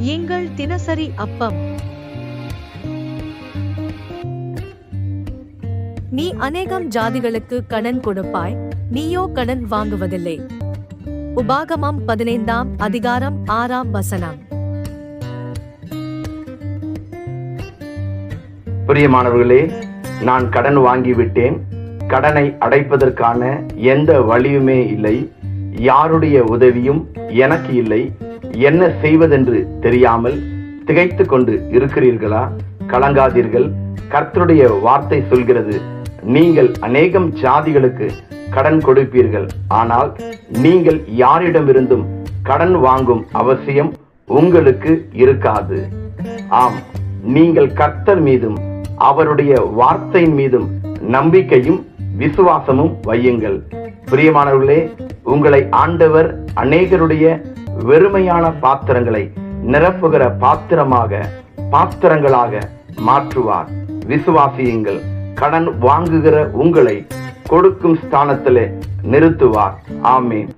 எங்கள் தினசரி அப்பம். நீ அநேகம் ஜாதிகளுக்கு கடன் கொடுப்பாய் நீயோ கடன் வாங்குவதில்லை. உபாகமம் பதினைந்தாம் அதிகாரம் ஆறாம் வசனம். பிரியமானவர்களே நான் கடன் வாங்கிவிட்டேன் கடனை அடைப்பதற்கான எந்த வழியுமே இல்லை யாருடைய உதவியும் எனக்கு இல்லை என்ன செய்வதென்று தெரியாமல் திகைத்து கொண்டு இருக்கிறீர்களா? கலங்காதீர்கள். கர்த்தருடைய வார்த்தை சொல்கிறது நீங்கள் அநேகம் ஜாதிகளுக்கு கடன் கொடுப்பீர்கள். ஆனால் நீங்கள் யாரிடமிருந்தும் கடன் வாங்கும் அவசியம் உங்களுக்கு இருக்காது. ஆம் நீங்கள் கர்த்தர் மீதும் அவருடைய வார்த்தையின் மீதும் நம்பிக்கையும் விசுவாசமும் வையுங்கள். பிரியமானவர்களே உங்களை ஆண்டவர் அநேகருடைய வெறுமையான பாத்திரங்களை நிரப்புகிற பாத்திரமாக பாத்திரங்களாக மாற்றுவார். விசுவாசியுங்கள் கடன் வாங்குகிற உங்களை கொடுக்கும் ஸ்தானத்திலே நிறுத்துவார். ஆமீன்.